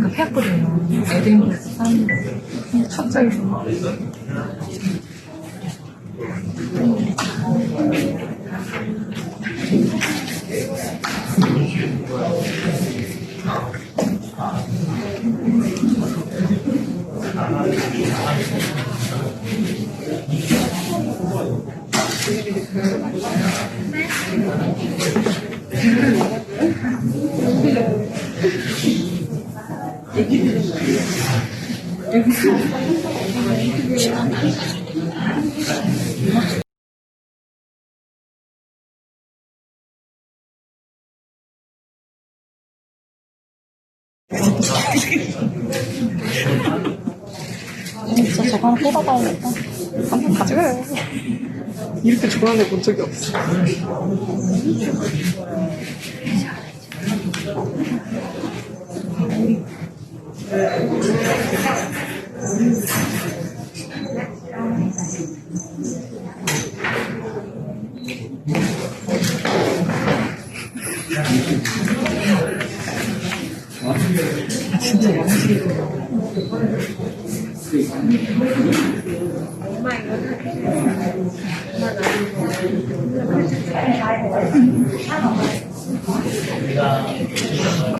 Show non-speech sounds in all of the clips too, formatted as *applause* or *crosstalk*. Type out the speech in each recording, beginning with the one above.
그 폐학거든요. 애들 힘들어서 사람들. 갑자기 좀. 진짜 저거 하나 뽑아봐야겠다. 한번 가져가요. 이렇게 좋아하는 애본 적이 없어. 아, 진짜. 맛있게 엄마 이거 엄마 나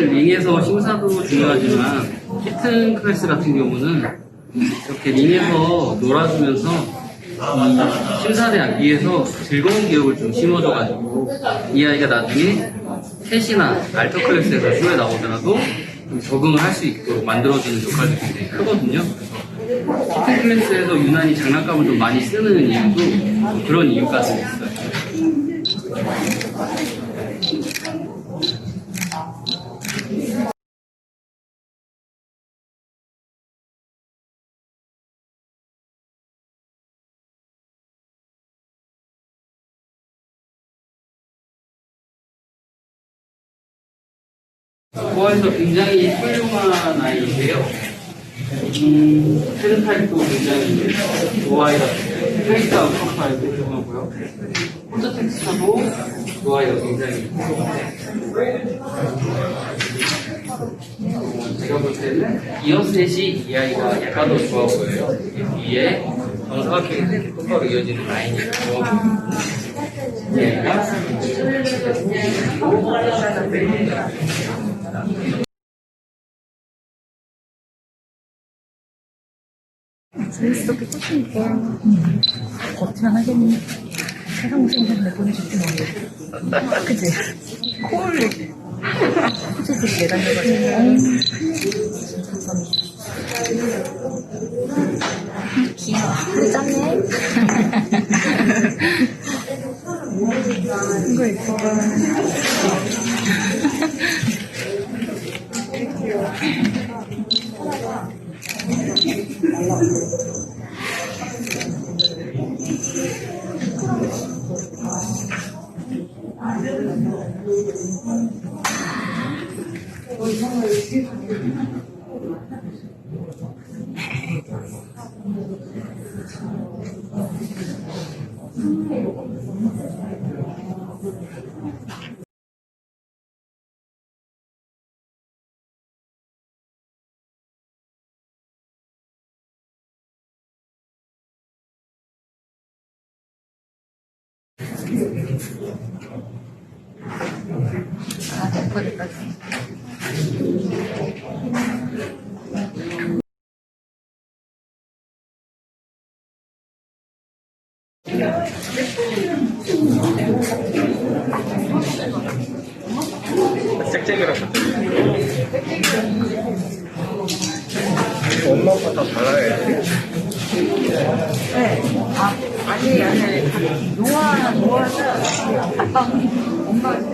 링에서 심사도 중요하지만 히튼 클래스 같은 경우는 이렇게 링에서 놀아주면서 하기 위해서 즐거운 기억을 좀 심어줘가지고 이 아이가 나중에 셋이나 알터 클래스에서 쇼에 나오더라도 좀 적응을 할 수 있도록 만들어주는 역할도 굉장히 크거든요. 히튼 클래스에서 유난히 장난감을 좀 많이 쓰는 이유도 그런 이유까지 있어요. 고아에서 굉장히 훌륭한 아이인데요. 음, 페르타입도 굉장히 좋아해요. 페이스하고 프로파일도 훌륭하고요. 혼자 텍스트도 좋아해요. 굉장히. 어, 제가 볼 때는 이어셋이 이 아이가 약간 더 좋아 보여요. 이 위에 정사각형이 이렇게 똑바로 이어지는 라인이 있고 이 아이가 재밌었게 꽂히니까. 버티만 하겠니? 세상 생각 내보내줄게, 너. 그치? 콜. 솔직히 내다녀가지고. 귀여워. 우리 짠네. *laughs* 이거 이뻐 我用了七场了。 짹짹이라고. 엄마 아빠 다 달라야지. 네. 아, 아니, 아니. 노아, 노아는 아빠, 엄마.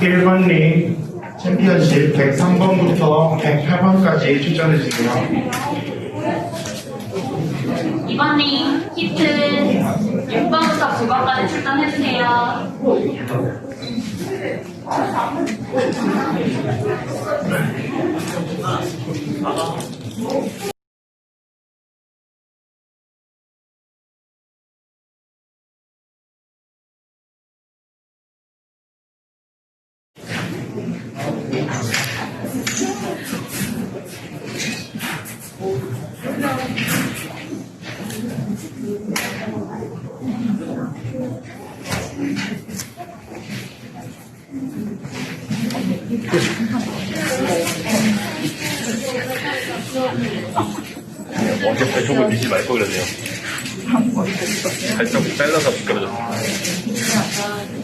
1번님 챔피언십 103번부터 108번까지 추천해주세요. 2번님 히트 6번부터 9번까지 출전해주세요. 好吧。 먼저 발톱을 미지 말걸 그랬네요. 살짝 잘라서 미끄러졌어.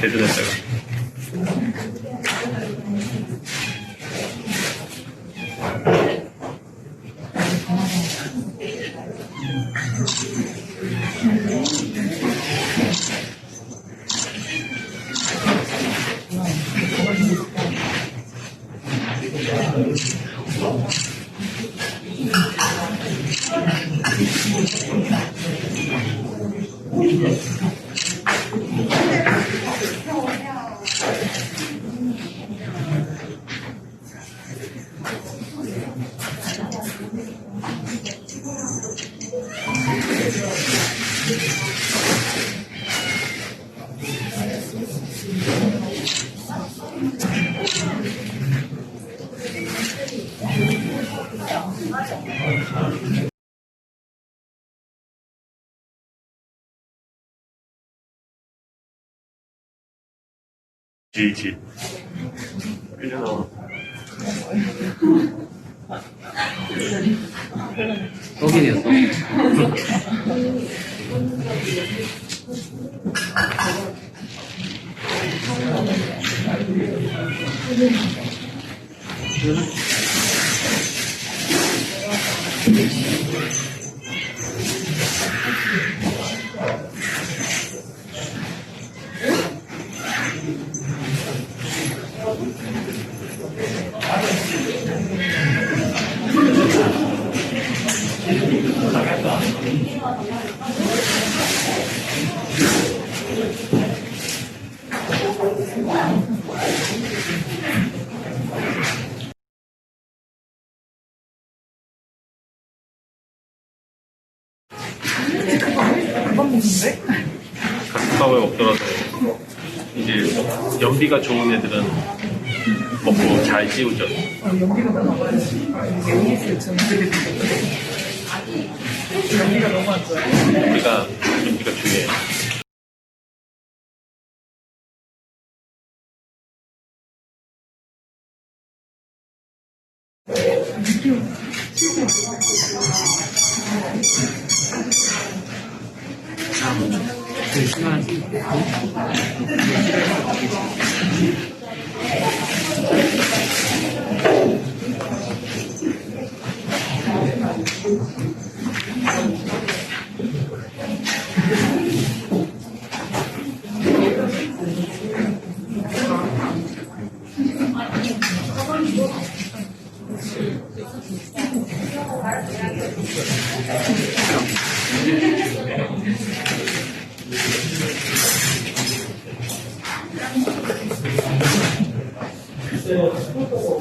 대단했다가. 지지. 1년 후. 떡이네요 가슴밥을 먹더라도 이제 연비가 좋은 애들은 먹고 잘 찌우죠. 나와야지. AS 전들이 연기가 너무 안 좋아요. 우리가 우리가 주의해. しう。